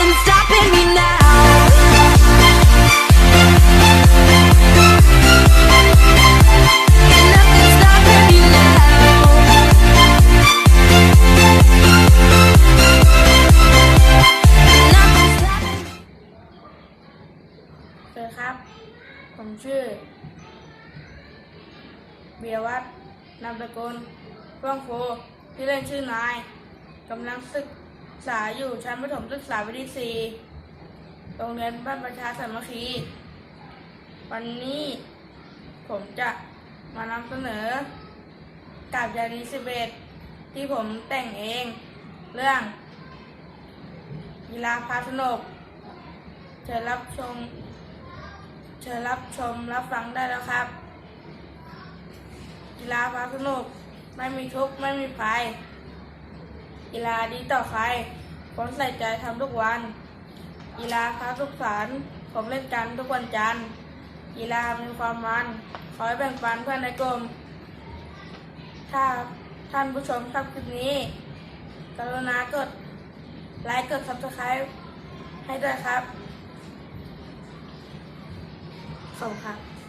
ครับ ผมชื่อเบียวัฒน์นามสกุลว่องโฟที่เล่นชื่อนายกำลังศึก ษาอยู่ชั้นประถมศึกษาวิทยาสี่โรงเรียนบ้านประชาสามัคคี วันนี้ผมจะมานำเสนอ กับยานีสิบเอ็ดที่ผมแต่งเอง เรื่องกีฬาพาสนุกเชิญรับชม เชิญรับชมรับฟังได้แล้วครับ กีฬาพาสนุกไม่มีทุกข์ไม่มีภัย กีฬาดีต่อใครผมใส่ใจทำทุกวัน กีฬาพาสุขสันผมเล่นกันทุกวันจันทร์ กีฬามีความมันขอให้แบ่งปันเพื่อนในกลุ่ม ถ้าท่านผู้ชมชอบคลิปนี้ กรุณากดไลค์กด subscribe ให้ด้วยครับขอบคุณครับ